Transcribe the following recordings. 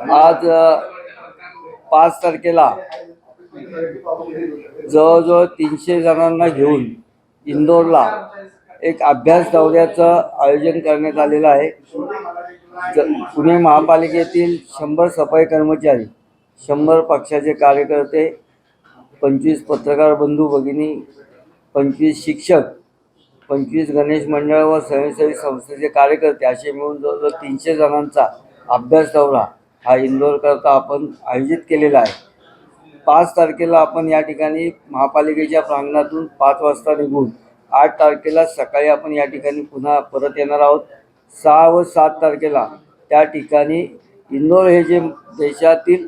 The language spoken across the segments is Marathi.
आज पाच तारखेला जवळजवळ तीनशे जणांना घेऊन इंदोरला एक अभ्यास दौऱ्याचं आयोजन करण्यात आलेलं आहे. ज पुणे महापालिकेतील शंभर सफाई कर्मचारी शंभर पक्षाचे कार्यकर्ते पंचवीस पत्रकार बंधू भगिनी पंचवीस शिक्षक पंचवीस गणेश मंडळ व स्वयंसेवी संस्थेचे कार्यकर्ते असे मिळून जवळजवळ तीनशे जणांचा अभ्यास दौरा हा इंदोरकरता आपण आयोजित केलेला आहे. पाच तारखेला आपण या ठिकाणी महापालिकेच्या प्रांगणातून पाच वाजता निघून आठ तारखेला सकाळी आपण या ठिकाणी पुन्हा परत येणार आहोत. सहा व सात तारखेला त्या ठिकाणी इंदोर हे जे देशातील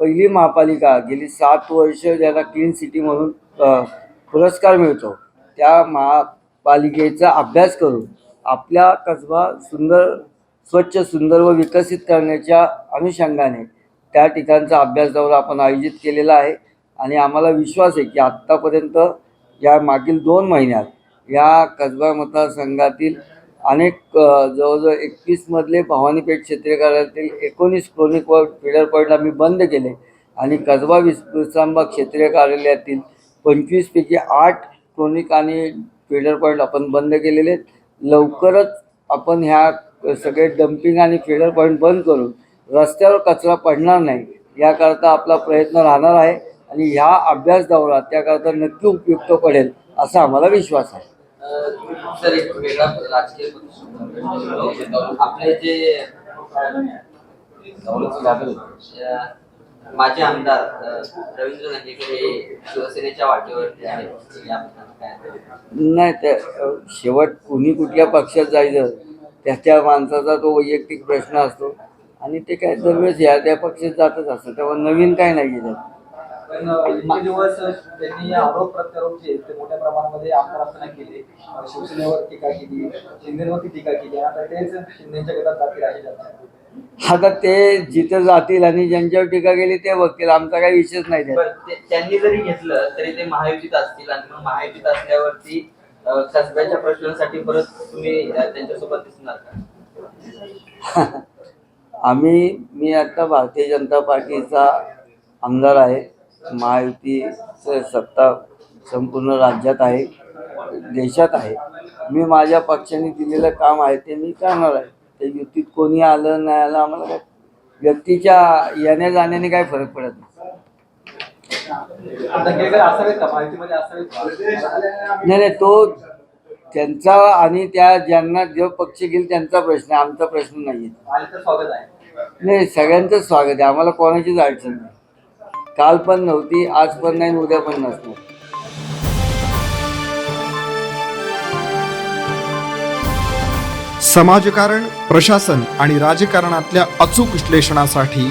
पहिली महापालिका गेली सात वर्ष ज्याला क्लीन सिटी म्हणून पुरस्कार मिळतो त्या महापालिकेचा अभ्यास करून आपल्या कसबा सुंदर स्वच्छ सुंदर व विकसित करण्याच्या अनुषंगाने त्या ठिकाणचा अभ्यास दौरा आपण आयोजित केलेला आहे. आणि आम्हाला विश्वास आहे की आत्तापर्यंत या मागील दोन महिन्यात या कसबा मतदारसंघातील अनेक जवळजवळ एकवीसमधले भवानीपेठ क्षेत्रीय कार्यालयातील एकोणीस क्रोनिक व फिडर पॉईंट आम्ही बंद केले. आणि कसबा विस विश्रामबाग क्षेत्रीय कार्यालयातील पंचवीसपैकी आठ क्रोनिक आणि फिडर पॉईंट आपण बंद केलेले. आहेत लवकरच आपण ह्या सगळे डम्पिंग आणि फिडर पॉईंट बंद करून रस्त्यावर कचरा पडणार नाही याकरता आपला प्रयत्न राहणार आहे आणि ह्या अभ्यास दौरा त्याकरता नक्की उपयुक्त पडेल असा आम्हाला विश्वास आहे अं, सर एक वेगळा राजकीय प्रश्न. आपले जे आमदार रवींद्र हे शिवसेनेच्या वाटेवरती आहेत नाही ते शेवट कुणी कुठल्या पक्षात जायचं त्याच्या माणसाचा तो वैयक्तिक प्रश्न असतो. आणि ते काय दरवेळेस या त्या पक्षात जातच असतं. तेव्हा नवीन काय नाही पण इतके दिवस त्यांनी आरोप प्रत्यारोप जे आहेत ते मोठ्या प्रमाणामध्ये आमदार असताना केले. अं, शिवसेनेवर टीका केली शिंदेवरती टीका केली. आणि आता तेच शिंदेच्या गटात जातील अशी चर्चा आहे. आता ते जिथं जातील आणि ज्यांच्यावर टीका केली ते बघतील. आमचा काही विषयच नाही त्यात. पण ते- त्यांनी जरी घेतलं तरी ते महायुतीत असतील. आणि मग महायुतीत असल्यावरती अं, प्रश्नांसाठी परत तुम्ही त्यांच्यासोबत दिसणार का? आम्ही मी आता भारतीय जनता पार्टीचा आमदार आहे. महायुतीचं सत्ता संपूर्ण राज्यात आहे. देशात आहे. मी माझ्या पक्षाने दिलेलं काम आहे ते मी करणार आहे. ते युतीत कोणी आलं नाही आलं आम्हाला काय? व्यक्तीच्या येण्या जाण्याने काय फरक पडत नाही. नाही नाही तो त्यांचा आणि त्या ज्यांना जो पक्ष घेईल त्यांचा प्रश्न आहे. आमचा प्रश्न नाही आहे. आले तर स्वागत आहे. नाही सगळ्यांचंच स्वागत आहे. आम्हाला कोणाचीच अडचण नाही. काल पण नव्हती आज पण नाही उद्या पण नसणार. समाजकारण प्रशासन आणि राजकारणातल्या अचूक विश्लेषणासाठी